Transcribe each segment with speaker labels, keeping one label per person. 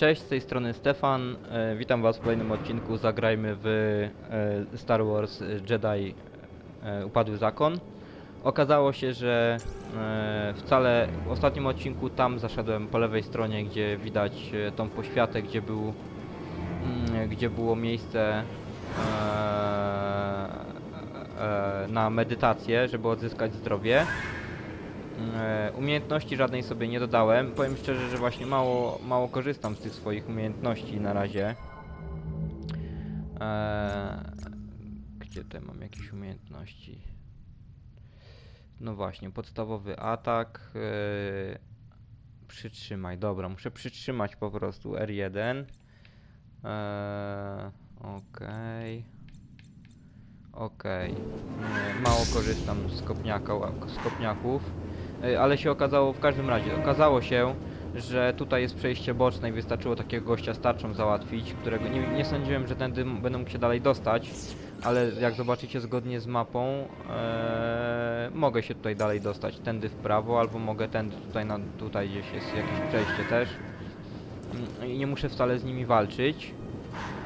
Speaker 1: Cześć, z tej strony Stefan. E, witam Was w kolejnym odcinku. Zagrajmy w e, Star Wars Jedi e, Upadły Zakon. Okazało się, że wcale w ostatnim odcinku tam zaszedłem po lewej stronie, gdzie widać tą poświatę, gdzie był mm, gdzie było miejsce na medytację, żeby odzyskać zdrowie. E, Umiejętności żadnej sobie nie dodałem. Powiem szczerze, że właśnie mało, mało korzystam z tych swoich umiejętności na razie. E, Gdzie te mam jakieś umiejętności? No właśnie, podstawowy atak. e, Przytrzymaj, dobra, muszę przytrzymać po prostu R1. E, Okej. Okej. Nie, Mało korzystam z, kopniaka, z kopniaków. Ale się okazało, w każdym razie, okazało się, że tutaj jest przejście boczne i wystarczyło takiego gościa starczą załatwić, którego nie, nie sądziłem, że tędy będę mógł się dalej dostać, ale jak zobaczycie zgodnie z mapą, e, mogę się tutaj dalej dostać, tędy w prawo, albo mogę tędy tutaj, na, tutaj gdzieś jest jakieś przejście też. Mm, I nie muszę wcale z nimi walczyć.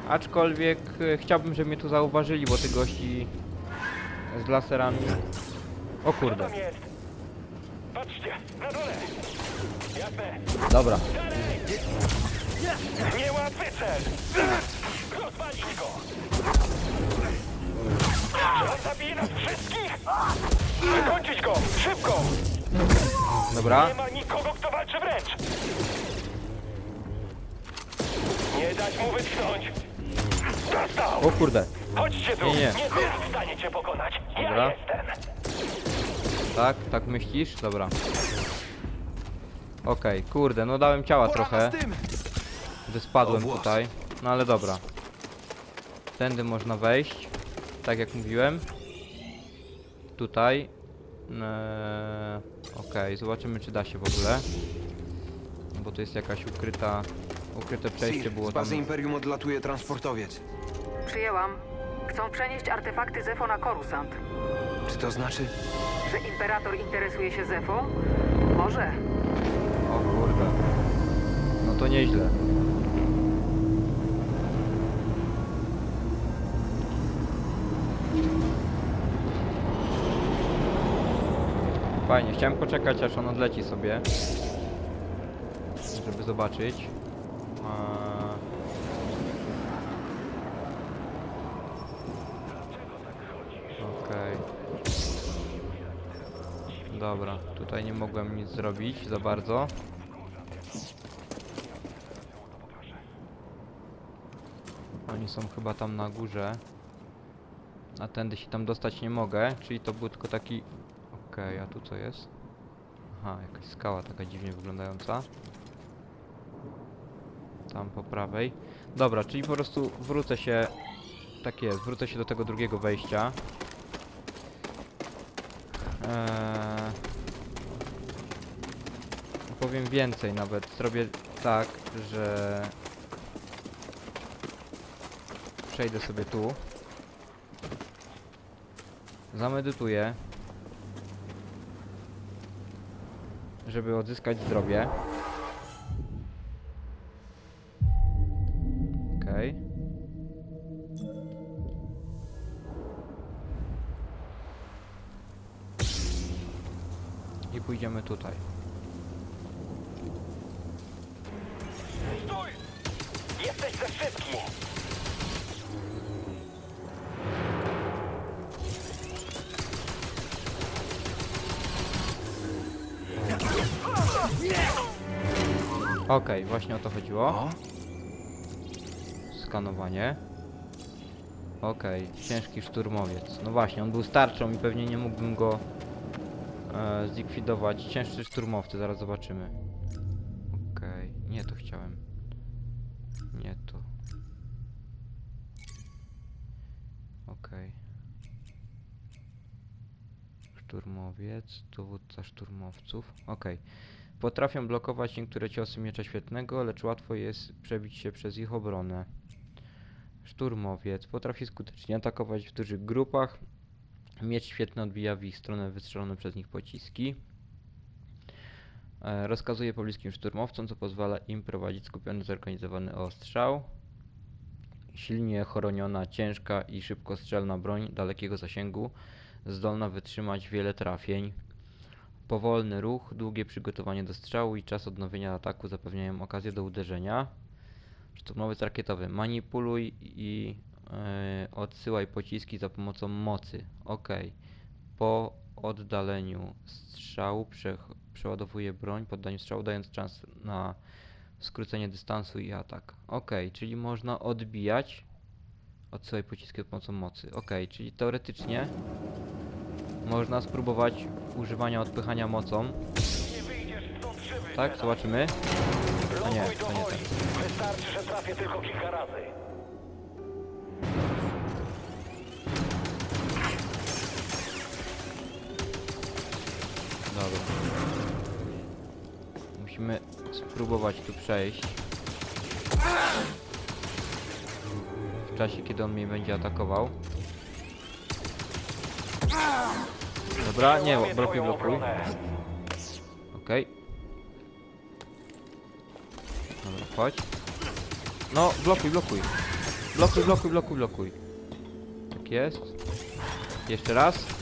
Speaker 1: Aczkolwiek e, chciałbym, żeby mnie tu zauważyli, bo tych gości z laserami... O kurde.
Speaker 2: Na dole! Jasne!
Speaker 1: Dobra.
Speaker 2: Niełatwy cel! Rozwalić go! On zabije nas wszystkich? Wykończyć go! Szybko!
Speaker 1: Dobra.
Speaker 2: Nie ma nikogo, kto walczy wręcz! Nie dać mu wytchnąć! Dostał!
Speaker 1: O kurde.
Speaker 2: Chodźcie tu!
Speaker 1: Nie, nie.
Speaker 2: Nie jest w stanie cię pokonać! Ja
Speaker 1: Dobra.
Speaker 2: jestem!
Speaker 1: Tak, tak myślisz? Dobra. Okej, kurde, no dałem ciała trochę. Gdy spadłem tutaj. No ale dobra. Tędy można wejść. Tak jak mówiłem. Tutaj. Eee, Okej, zobaczymy czy da się w ogóle. Bo to jest jakaś ukryta... Ukryte przejście było
Speaker 3: z
Speaker 1: tam.
Speaker 3: bazy Imperium odlatuje transportowiec.
Speaker 4: Przyjęłam. Chcą przenieść artefakty Zefo na Korusant.
Speaker 3: Czy to znaczy?
Speaker 4: Czy Imperator interesuje się Zefo? Może.
Speaker 1: O kurde. No to nieźle. Fajnie, chciałem poczekać aż on odleci sobie. Żeby zobaczyć. Okej. Dobra, tutaj nie mogłem nic zrobić za bardzo. Oni są chyba tam na górze. A tędy się tam dostać nie mogę, czyli to był tylko taki... Okej, a tu co jest? Aha, jakaś skała taka dziwnie wyglądająca. Tam po prawej. Dobra, czyli po prostu wrócę się... Tak jest, wrócę się do tego drugiego wejścia. Eee... Powiem więcej nawet. Zrobię tak, że przejdę sobie tu. Zamedytuję. Żeby odzyskać zdrowie. Pójdziemy tutaj.
Speaker 2: Stój! Jesteś ze wszystkich!
Speaker 1: Okej, właśnie o to chodziło. Skanowanie. Okej, ciężki szturmowiec. No właśnie, on był starczą i pewnie nie mógłbym go e, zlikwidować. Cięższy szturmowcy, zaraz zobaczymy. Okej, nie to chciałem. Nie to. Okej. Szturmowiec, dowódca szturmowców. Okej. Potrafią blokować niektóre ciosy miecza świetnego, lecz łatwo jest przebić się przez ich obronę. Szturmowiec potrafi skutecznie atakować w dużych grupach. Miecz świetny odbija w ich stronę wystrzelone przez nich pociski. E, rozkazuje pobliskim szturmowcom, co pozwala im prowadzić skupiony, zorganizowany ostrzał. Silnie chroniona, ciężka i szybkostrzelna broń dalekiego zasięgu, zdolna wytrzymać wiele trafień. Powolny ruch, długie przygotowanie do strzału i czas odnowienia ataku zapewniają okazję do uderzenia. Szturmowiec rakietowy. Manipuluj i odsyłaj pociski za pomocą mocy. Ok. Po oddaleniu strzału prze, przeładowuje broń, po oddaniu strzału dając czas na skrócenie dystansu i atak. Ok, czyli można odbijać. Odsyłaj pociski za pomocą mocy. Ok, czyli teoretycznie można spróbować używania odpychania mocą. Tak, zobaczymy. A nie, to nie ten.
Speaker 2: Wystarczy, że trafię tylko kilka razy.
Speaker 1: Dobra. Musimy spróbować tu przejść. W czasie, kiedy on mnie będzie atakował. Dobra, nie, blokuj, blokuj. Okej. Dobra, chodź. No, blokuj, blokuj. Blokuj, blokuj, blokuj, blokuj. Tak jest. Jeszcze raz.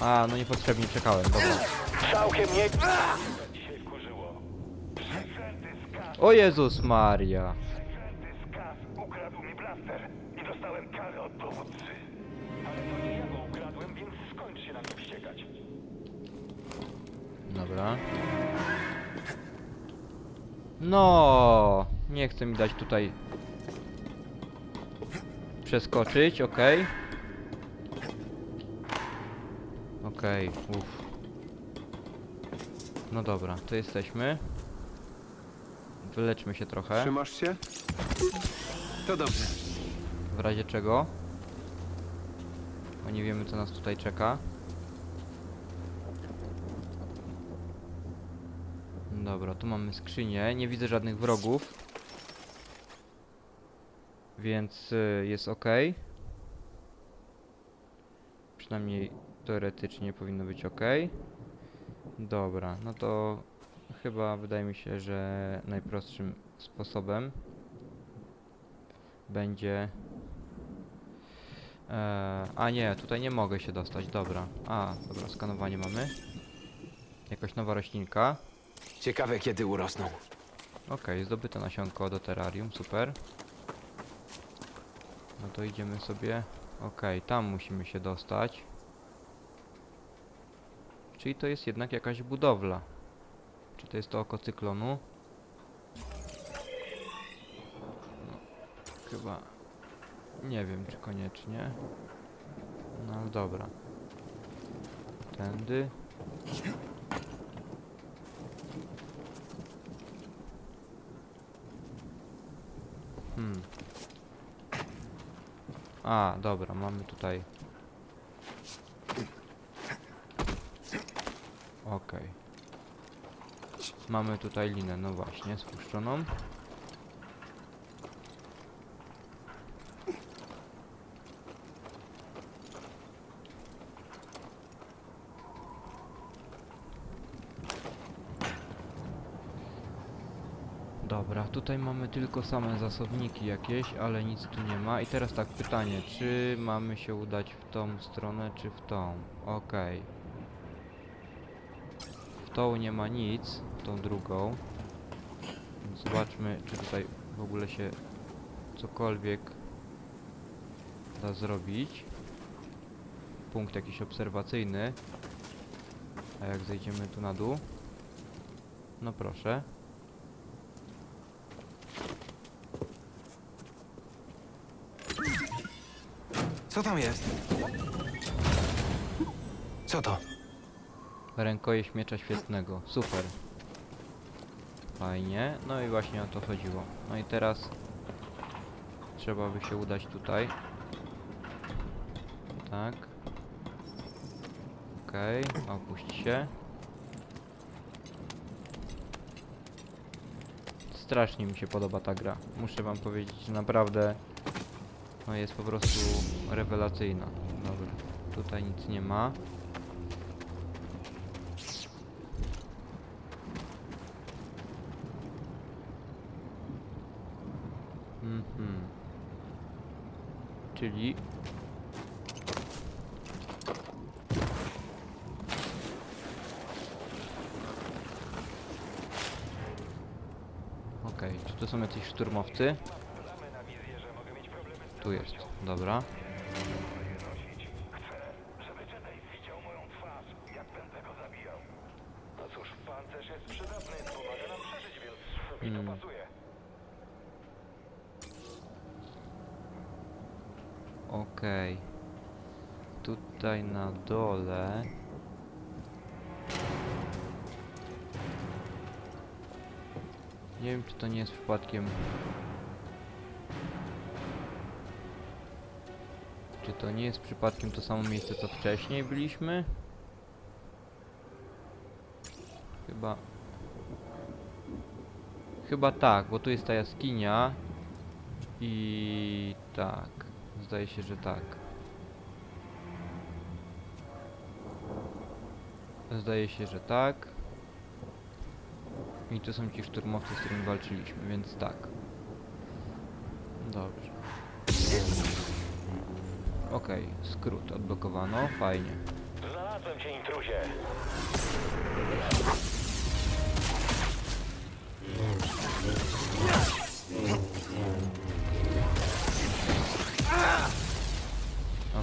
Speaker 1: A, no niepotrzebnie czekałem, dobra.
Speaker 2: Całkiem nie... Dzisiaj wkurzyło. Przeklęty skaz,
Speaker 1: O Jezus Maria.
Speaker 2: przeklęty skaz ukradł mi blaster i dostałem karę od dowódcy. Ale to nie ja go ukradłem, więc skończ się na mnie wściekać.
Speaker 1: Dobra. No, nie chce mi dać tutaj przeskoczyć, okej. Okej, uff. No dobra, to jesteśmy. Wyleczmy się trochę,
Speaker 3: Trzymasz się? To dobrze.
Speaker 1: w razie czego. Bo nie wiemy co nas tutaj czeka. Dobra, tu mamy skrzynię. Nie widzę żadnych wrogów. Więc y, jest ok. Przynajmniej teoretycznie powinno być ok. Dobra, no to chyba wydaje mi się, że najprostszym sposobem będzie. E, a nie, tutaj nie mogę się dostać, dobra. A, dobra, skanowanie mamy. Jakaś nowa roślinka.
Speaker 3: Ciekawe, kiedy urosną.
Speaker 1: Okej, zdobyte nasionko do terrarium, super. No to idziemy sobie. Okej, tam musimy się dostać. Czyli to jest jednak jakaś budowla. Czy to jest to oko cyklonu? No, chyba. Nie wiem, czy koniecznie. No ale dobra. Tędy. Hmm. A, dobra, mamy tutaj. Okej. Mamy tutaj linę, no właśnie, spuszczoną. Dobra, tutaj mamy tylko same zasobniki jakieś, ale nic tu nie ma. I teraz tak, pytanie, czy mamy się udać w tą stronę, czy w tą? Okej. Tą nie ma nic, tą drugą. Zobaczmy, czy tutaj w ogóle się cokolwiek da zrobić. Punkt jakiś obserwacyjny. A jak zejdziemy tu na dół? No proszę.
Speaker 3: Co tam jest? Co to?
Speaker 1: Rękojeść miecza świetnego. Super. Fajnie. No i właśnie o to chodziło. No i teraz trzeba by się udać tutaj. Tak. Okej, opuść się. Strasznie mi się podoba ta gra. Muszę wam powiedzieć, że naprawdę no jest po prostu rewelacyjna. Dobra. Tutaj nic nie ma. Czyli Okej, czy to są jacyś szturmowcy? Tu jest, dobra. Czy to nie jest przypadkiem. Czy to nie jest przypadkiem to samo miejsce, co wcześniej byliśmy? Chyba. Chyba tak, bo tu jest ta jaskinia. I tak. Zdaje się, że tak. Zdaje się, że tak. I tu są ci szturmowcy, z którymi walczyliśmy, więc tak. Dobrze. Okej, skrót odblokowano, fajnie.
Speaker 2: Znalazłem cię, intruzie.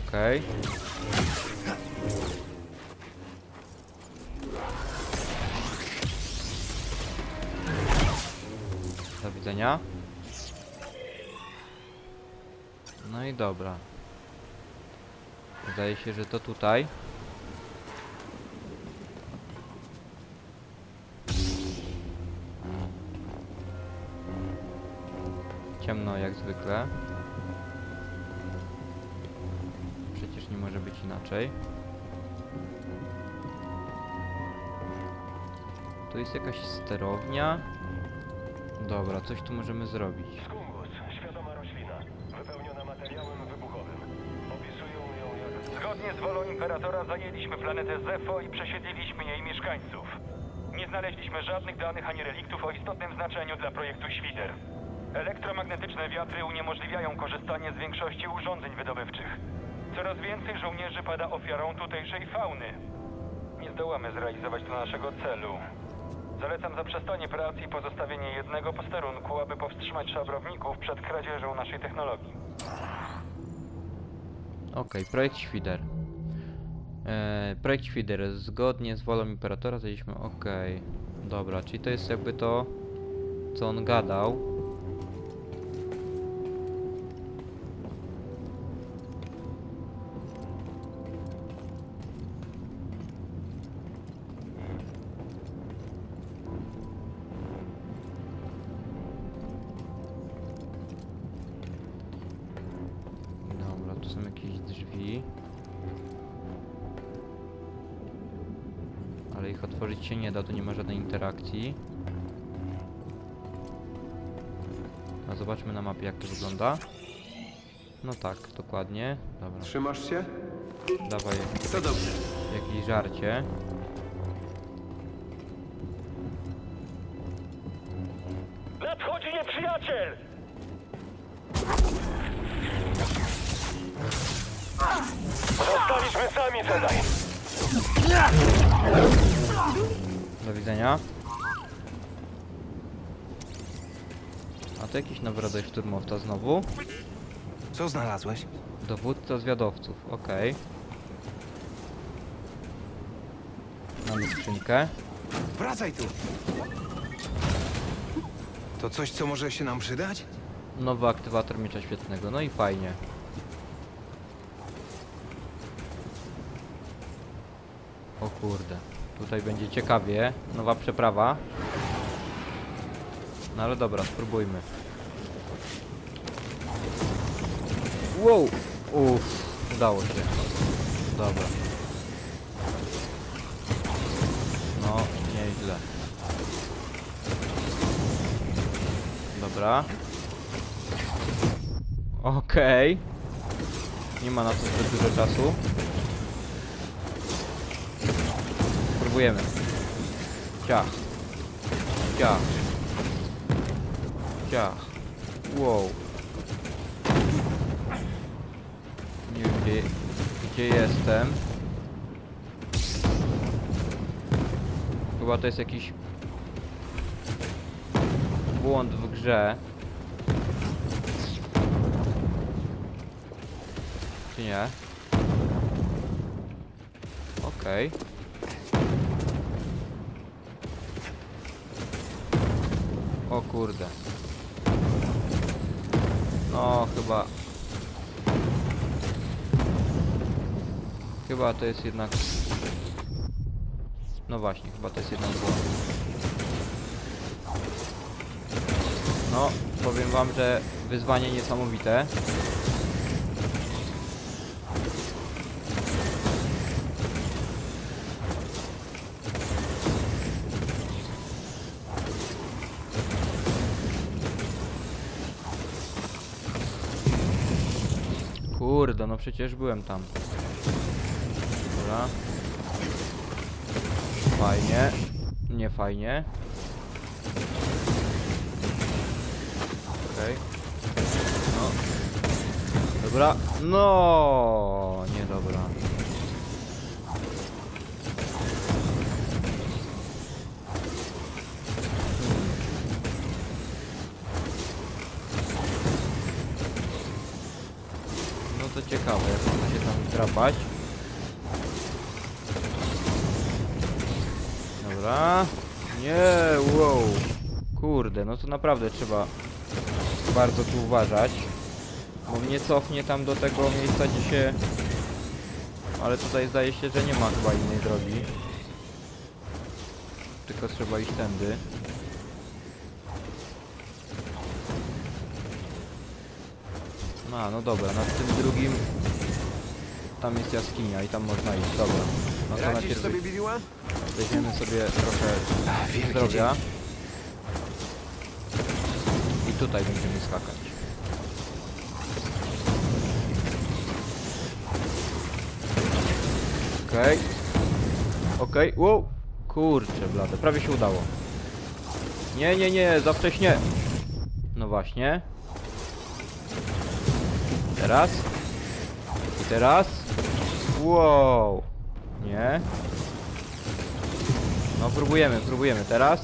Speaker 1: Okej. Do No i dobra. Zdaje się, że to tutaj. Ciemno jak zwykle. Przecież nie może być inaczej. Tu jest jakaś sterownia. Dobra, coś tu możemy zrobić.
Speaker 2: Skungus, świadoma roślina, wypełniona materiałem wybuchowym. Opisują ją jak... Zgodnie z wolą Imperatora zajęliśmy planetę Zefo i przesiedliliśmy jej mieszkańców. Nie znaleźliśmy żadnych danych ani reliktów o istotnym znaczeniu dla projektu Świder. Elektromagnetyczne wiatry uniemożliwiają korzystanie z większości urządzeń wydobywczych. Coraz więcej żołnierzy pada ofiarą tutejszej fauny. Nie zdołamy zrealizować tu naszego celu. Zalecam zaprzestanie pracy i pozostawienie jednego posterunku, aby powstrzymać szabrowników przed kradzieżą naszej technologii.
Speaker 1: Okej, projekt Świder. Eee, projekt Świder, zgodnie z wolą Imperatora zajęliśmy, okej. Dobra, czyli to jest jakby to, co on gadał. A zobaczmy na mapie jak to wygląda. No tak, dokładnie. Dobra,
Speaker 3: Trzymasz się?
Speaker 1: dawaj
Speaker 3: To dobrze.
Speaker 1: jakieś żarcie.
Speaker 2: Nadchodzi nieprzyjaciel! Zostaliśmy sami, Jedi!
Speaker 1: Do widzenia. To jakiś nowy rodzaj szturmowca znowu.
Speaker 3: Co znalazłeś?
Speaker 1: Dowódca zwiadowców, okej. Mamy skrzynkę.
Speaker 3: Wracaj tu! To coś, co może się nam przydać?
Speaker 1: Nowy aktywator miecza świetnego, no i fajnie. O kurde, tutaj będzie ciekawie. Nowa przeprawa. No ale dobra, spróbujmy. Wow! Uff, udało się. Dobra. No, nieźle. Dobra. Okej. Nie ma na to zbyt dużo czasu. Spróbujemy. Ciach. Ciach. Ciach. Wow. Gdzie, jestem. Chyba to jest jakiś błąd w grze. Czy nie? Okej. O kurde. No, chyba... Chyba to jest jednak... No właśnie, chyba to jest jednak błąd. No, powiem wam, że wyzwanie niesamowite. Kurde, no przecież byłem tam. Dobra. Fajnie. Nie fajnie. Okej. No. Dobra. No, nie dobra. No to ciekawe, jak można się tam drapać. Dobra. Nie, wow. Kurde, no to naprawdę trzeba bardzo tu uważać. Bo mnie cofnie tam do tego miejsca, gdzie się... Ale tutaj zdaje się, że nie ma chyba innej drogi. Tylko trzeba iść tędy. No, no dobra, nad tym drugim... Tam jest jaskinia i tam można iść, dobra. No to
Speaker 3: Radzisz
Speaker 1: najpierw
Speaker 3: sobie, Bibiła?
Speaker 1: Weźmiemy sobie trochę zdrowia. I tutaj będziemy skakać. Okej. Okej, wow. Kurczę blade, prawie się udało. Nie, nie, nie, za wcześnie. No właśnie. Teraz. I teraz. Wow. Nie. No próbujemy, próbujemy. Teraz.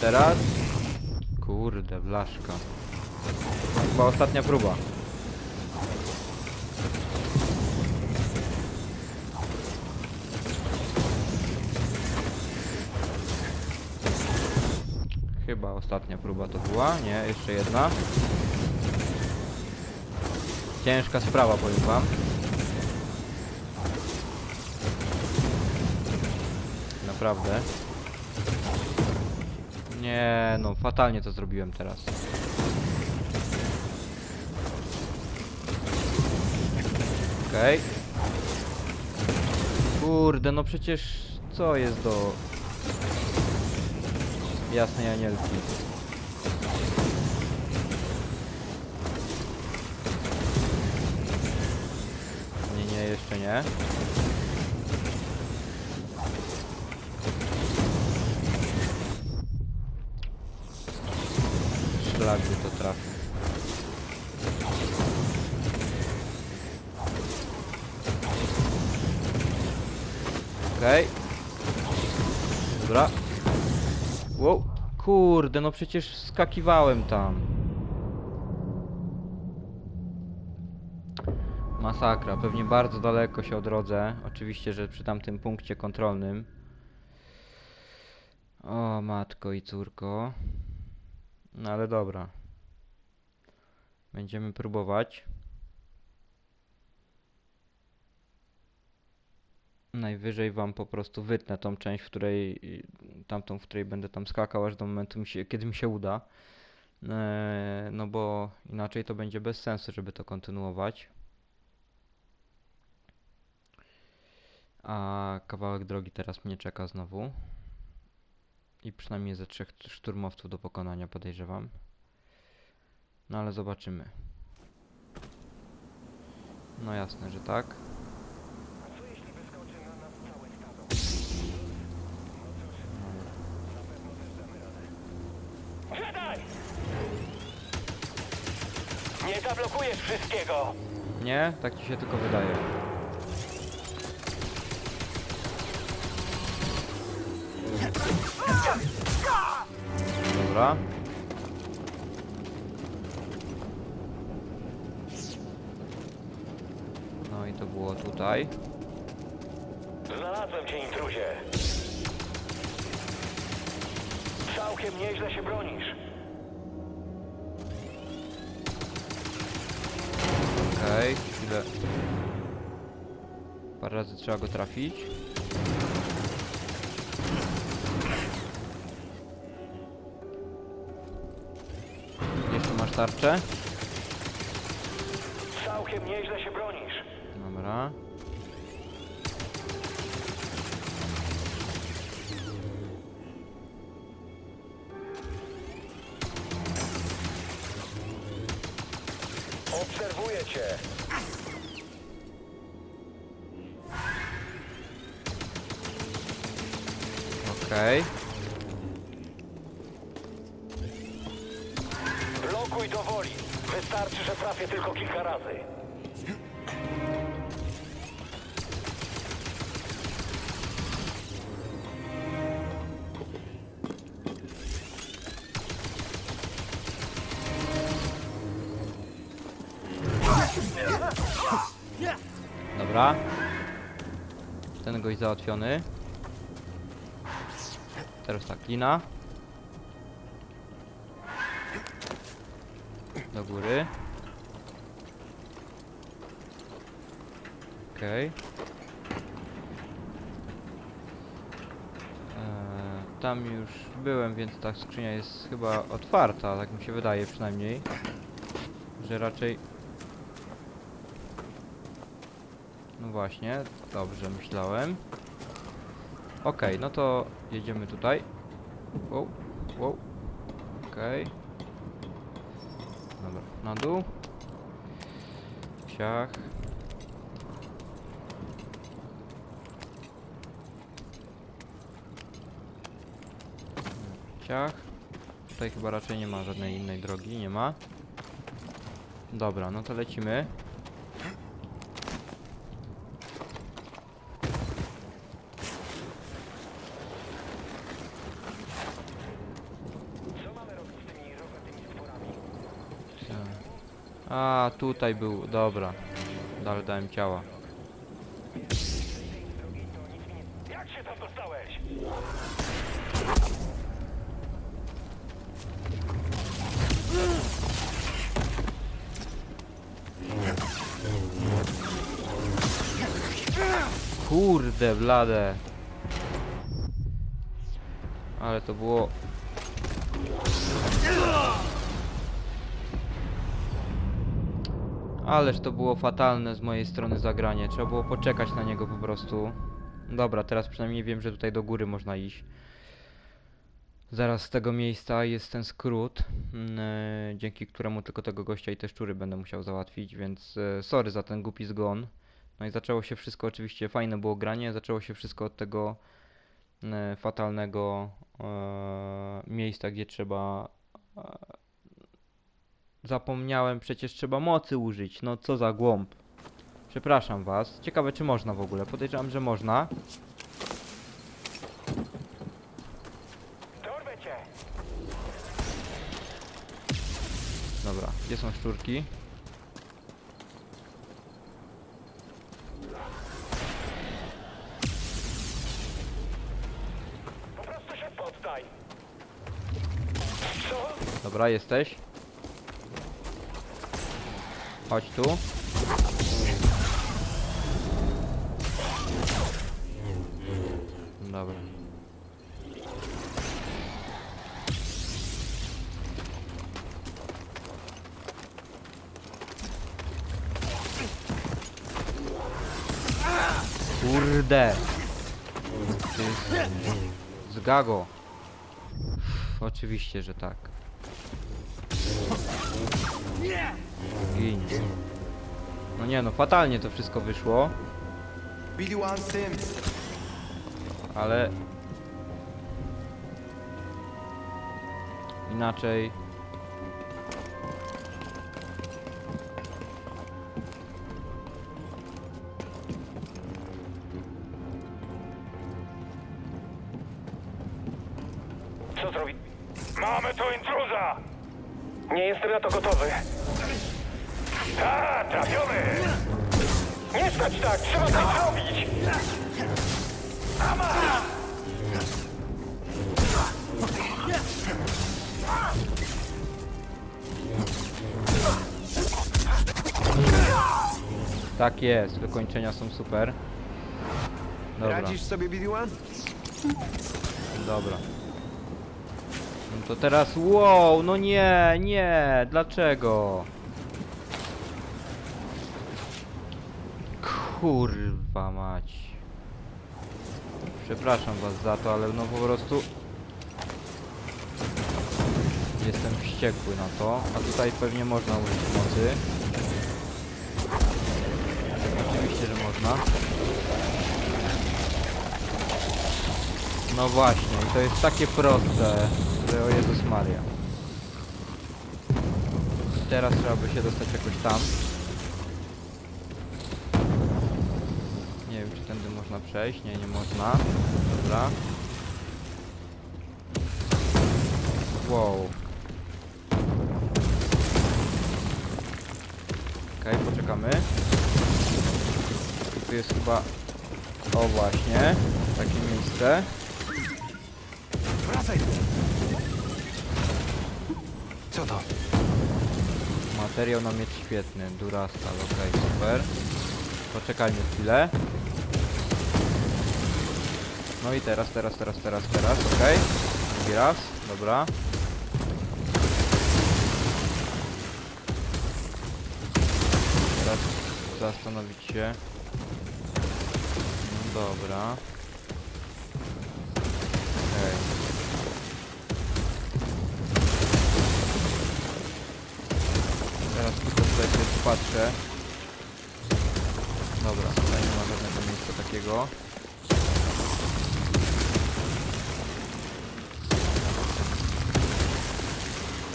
Speaker 1: Teraz. Kurde, blaszka. Chyba ostatnia próba. Chyba ostatnia próba to była. Nie, jeszcze jedna. Ciężka sprawa, powiem wam. Naprawdę. Nie, no fatalnie to zrobiłem teraz. Okej. Kurde, no przecież co jest do jasnej anielki? Nie, nie, jeszcze nie. Kurde, no przecież skakiwałem tam. Masakra, pewnie bardzo daleko się odrodzę. Oczywiście, że przy tamtym punkcie kontrolnym. O, matko i córko. No ale dobra. Będziemy próbować. Najwyżej wam po prostu wytnę tą część, w której tamtą, w której będę tam skakał aż do momentu, kiedy mi się uda. Eee, no bo inaczej to będzie bez sensu, żeby to kontynuować. A kawałek drogi teraz mnie czeka znowu. I przynajmniej ze trzech szturmowców do pokonania podejrzewam. No ale zobaczymy. No jasne, że tak.
Speaker 2: Wszystkiego!
Speaker 1: Nie? Tak ci się tylko wydaje. Dobra. No i to było tutaj.
Speaker 2: Znalazłem cię, intruzie. Całkiem nieźle się bronisz.
Speaker 1: Okej, chwilę. Parę razy trzeba go trafić. Jeszcze masz tarczę? Okej.
Speaker 2: Blokuj do woli. Wystarczy, że trafię tylko kilka razy.
Speaker 1: Dobra. Ten gość załatwiony. Teraz tak, lina. Do góry. Okej. Eee, Tam już byłem, więc ta skrzynia jest chyba otwarta, tak mi się wydaje przynajmniej. Że raczej No właśnie, dobrze myślałem. Okej, no to jedziemy tutaj. Wow, wow. Okej. Dobra, na dół. Ciach. Ciach. Tutaj chyba raczej nie ma żadnej innej drogi, nie ma. Dobra, no to lecimy.
Speaker 2: Co mamy robić z tymi robotymi stworami?
Speaker 1: A, tutaj był, dobra. Dalej dałem ciała.
Speaker 2: Jak się tam dostałeś?
Speaker 1: Kurde, blade. Ale to było... Ależ to było fatalne z mojej strony zagranie. Trzeba było poczekać na niego po prostu. Dobra, teraz przynajmniej wiem, że tutaj do góry można iść. Zaraz z tego miejsca jest ten skrót, e, dzięki któremu tylko tego gościa i te szczury będę musiał załatwić, więc e, sorry za ten głupi zgon. No i zaczęło się wszystko, oczywiście fajne było granie, zaczęło się wszystko od tego e, fatalnego e, miejsca, gdzie trzeba... E, zapomniałem, przecież trzeba mocy użyć, no co za głąb. Przepraszam was. Ciekawe czy można w ogóle, podejrzewam, że można. Dobra, gdzie są szczurki?
Speaker 2: Po prostu się poddaj! Co?
Speaker 1: Dobra, jesteś. Chodź tu. Dobra. Kurde. Ty z gago. Oczywiście, że tak. No nie no, fatalnie to wszystko wyszło,
Speaker 3: Billy One Sims.
Speaker 1: ale... Inaczej...
Speaker 2: Tak
Speaker 1: jest, wykończenia są super. Dobra,
Speaker 3: Radzisz sobie, BD-1?
Speaker 1: dobra. No to teraz, wow, no nie, nie, dlaczego? Kurwa mać. Przepraszam was za to, ale no po prostu... Jestem wściekły na to, a tutaj pewnie można użyć mocy. Oczywiście, że można. No właśnie, i to jest takie proste, że o Jezus Maria. Teraz trzeba by się dostać jakoś tam. Nie wiem, czy tędy można przejść. Nie, nie można. Dobra. Wow. Chyba... O właśnie, takie miejsce.
Speaker 3: Wracaj! Co to?
Speaker 1: Materiał na miecz świetny, Durastal, okej, super. Poczekajmy chwilę. No i teraz, teraz, teraz, teraz, teraz, okej. Drugi raz, dobra. Teraz zastanowić się. Dobra. Okej. Teraz tylko tutaj sobie patrzę. Dobra, tutaj nie ma żadnego miejsca takiego.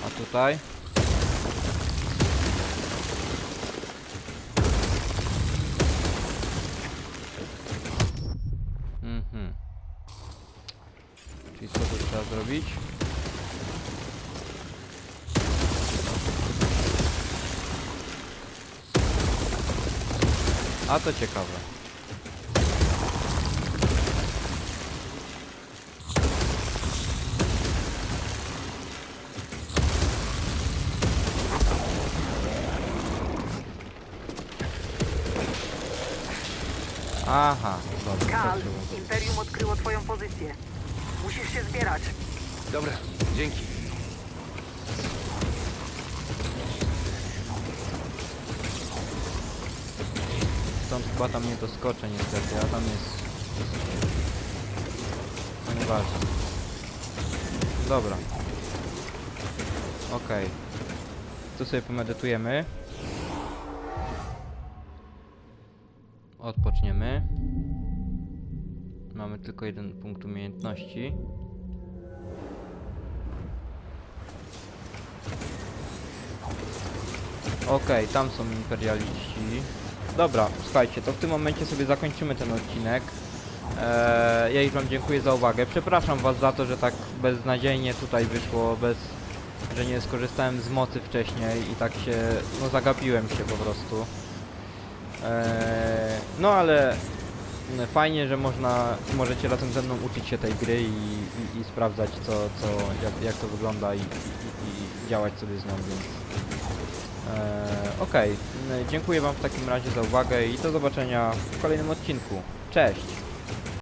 Speaker 1: A tutaj? Zrobić? A to ciekawe. Dobra,
Speaker 3: dzięki.
Speaker 1: Stąd chyba tam nie doskoczę niestety, a tam jest... No nieważne. Dobra. Okej. Tu sobie pomedytujemy. Odpoczniemy. Mamy tylko jeden punkt umiejętności. Okej, tam są imperialiści. Dobra, słuchajcie, to w tym momencie sobie zakończymy ten odcinek. Eee, ja już wam dziękuję za uwagę. Przepraszam was za to, że tak beznadziejnie tutaj wyszło, bez, że nie skorzystałem z mocy wcześniej i tak się, no zagapiłem się po prostu. Eee, no ale fajnie, że można, możecie razem ze mną uczyć się tej gry i, i, i sprawdzać co, co, jak, jak to wygląda i, i, i działać sobie z nią, więc... Eee, Okej, n- dziękuję wam w takim razie za uwagę i do zobaczenia w kolejnym odcinku. Cześć!